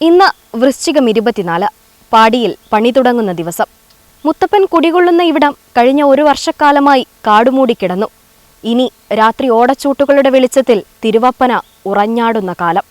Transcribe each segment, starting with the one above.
ഇന്ന് വൃശ്ചികം ഇരുപത്തിനാല് പാടിയിൽ പണി തുടങ്ങുന്ന ദിവസം. മുത്തപ്പൻ കുടികൊള്ളുന്ന ഇവിടം കഴിഞ്ഞ ഒരു വർഷക്കാലമായി കാടുമൂടി കിടന്നു. ഇനി രാത്രി ഓടച്ചൂട്ടുകളുടെ വെളിച്ചത്തിൽ തിരുവപ്പന ഉറഞ്ഞാടുന്ന കാലം.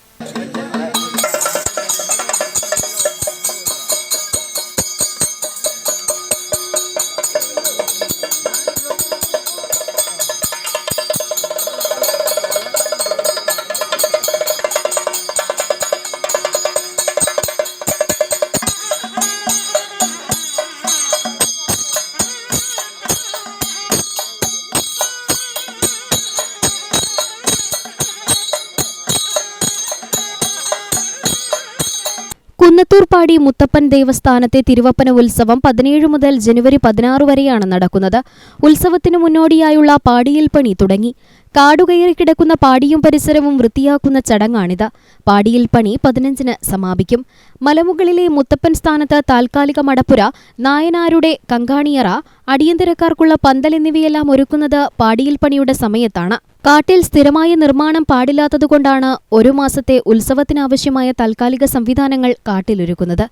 കുന്നത്തൂർപ്പാടി മുത്തപ്പൻ ദേവസ്ഥാനത്തെ തിരുവപ്പന ഉത്സവം പതിനേഴ് മുതൽ ജനുവരി പതിനാറ് വരെയാണ് നടക്കുന്നത്. ഉത്സവത്തിന് മുന്നോടിയായുള്ള പാടിയിൽ പണി തുടങ്ങി. കാടുകയറി കിടക്കുന്ന പാടിയും പരിസരവും വൃത്തിയാക്കുന്ന ചടങ്ങാണിത്. പാടിയിൽ പണി പതിനഞ്ചിന് സമാപിക്കും. മലമുകളിലെ മുത്തപ്പൻ സ്ഥാനത്ത് താൽക്കാലിക മടപ്പുര നായനാരുടെ കങ്കാണിയറ അടിയന്തരക്കാർക്കുള്ള പന്തൽ എന്നിവയെല്ലാം ഒരുക്കുന്നത് പാടിയിൽ പണിയുടെ സമയത്താണ്. കാട്ടിൽ സ്ഥിരമായ നിർമ്മാണം പാടില്ലാത്തതുകൊണ്ടാണ് ഒരു മാസത്തെ ഉത്സവത്തിനാവശ്യമായ താൽക്കാലിക സംവിധാനങ്ങൾ കാട്ടിലൊരുക്കുന്നത്.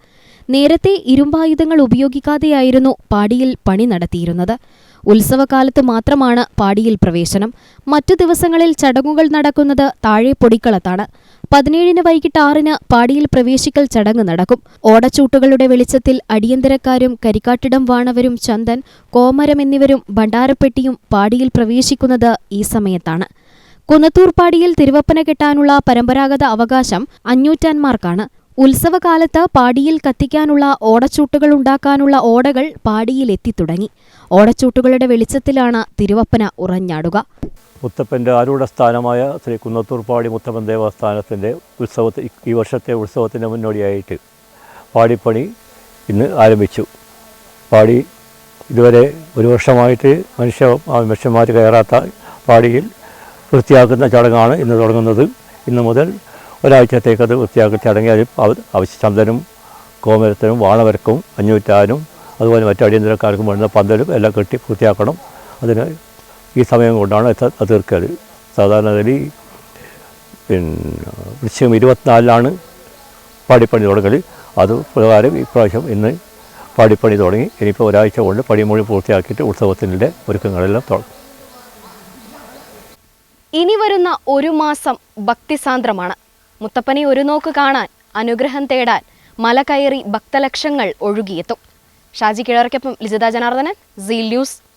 നേരത്തെ ഇരുമ്പായുധങ്ങൾ ഉപയോഗിക്കാതെയായിരുന്നു പാടിയിൽ പണി നടത്തിയിരുന്നത്. ഉത്സവകാലത്ത് മാത്രമാണ് പാടിയിൽ പ്രവേശനം. മറ്റു ദിവസങ്ങളിൽ ചടങ്ങുകൾ നടക്കുന്നത് താഴെ പൊടിക്കളത്താണ്. പതിനേഴിന് വൈകിട്ട് ആറിന് പാടിയിൽ പ്രവേശിക്കൽ ചടങ്ങ് നടക്കും. ഓടച്ചൂട്ടുകളുടെ വെളിച്ചത്തിൽ അടിയന്തരക്കാരും കരിക്കാട്ടിടം വാണവരും ചന്ദൻ കോമരം എന്നിവരും ഭണ്ഡാരപ്പെട്ടിയും പാടിയിൽ പ്രവേശിക്കുന്നത് ഈ സമയത്താണ്. കുന്നത്തൂർ പാടിയിൽ തിരുവപ്പന കെട്ടാനുള്ള പരമ്പരാഗത അവകാശം അഞ്ഞൂറ്റാന്മാർക്കാണ്. ഉത്സവകാലത്ത് പാടിയിൽ കത്തിക്കാനുള്ള ഓടച്ചൂട്ടുകൾ ഉണ്ടാക്കാനുള്ള ഓടകൾ പാടിയിൽ എത്തിത്തുടങ്ങി ഓടച്ചൂട്ടുകളുടെ വെളിച്ചത്തിലാണ് തിരുവപ്പന ഉറഞ്ഞാടുക. മുത്തപ്പന്റെ ആരൂഢ സ്ഥാനമായ ശ്രീ കുന്നത്തൂർ പാടി മുത്തപ്പൻ ദേവസ്ഥാനത്തിന്റെ ഉത്സവത്തെ ഈ വർഷത്തെ ഉത്സവത്തിന്റെ മുന്നോടിയായിട്ട് പാടിപ്പണി ഇന്ന് ആരംഭിച്ചു. പാടി ഇതുവരെ ഒരു വർഷമായിട്ട് മനുഷ്യ മനുഷ്യന്മാർ കയറാത്ത പാടിയിൽ വൃത്തിയാക്കുന്ന ചടങ്ങാണ് ഇന്ന് തുടങ്ങുന്നത്. ഇന്ന് മുതൽ ഒരാഴ്ചത്തേക്ക് അത് വൃത്തിയാക്കി ചടങ്ങി അത് അവ- ആവശ്യ ചന്ദനും കോമരത്തിനും വാണവരക്കും അഞ്ഞൂറ്റാനും അതുപോലെ മറ്റു അടിയന്തരക്കാർക്കും വേണ്ട പന്തലും എല്ലാം കെട്ടി പൂർത്തിയാക്കണം. അതിന് ഈ സമയം കൊണ്ടാണ് തീർക്കൽ സാധാരണ ഗതി പിന്നെ വൃശ്ചികം ഇരുപത്തിനാലിലാണ് പാടിപ്പണി തുടങ്ങൽ അത് പ്രകാരം ഇപ്രാവശ്യം ഇന്ന് പാടിപ്പണി തുടങ്ങി. ഇനിയിപ്പോൾ ഒരാഴ്ച കൊണ്ട് പണിമൊഴി പൂർത്തിയാക്കിയിട്ട് ഉത്സവത്തിന്റെ ഒരുക്കങ്ങളെല്ലാം തുടങ്ങും. ഇനി വരുന്ന ഒരു മാസം ഭക്തിസാന്ദ്രമാണ്. മുത്തപ്പനെ ഒരു നോക്ക് കാണാൻ അനുഗ്രഹം തേടാൻ മല കയറി ഭക്തലക്ഷങ്ങൾ ഒഴുകിയെത്തും. ഷാജി കിഴറയ്ക്കൊപ്പം ലിജിത ജനാർദ്ദനൻ സീൽ ന്യൂസ്.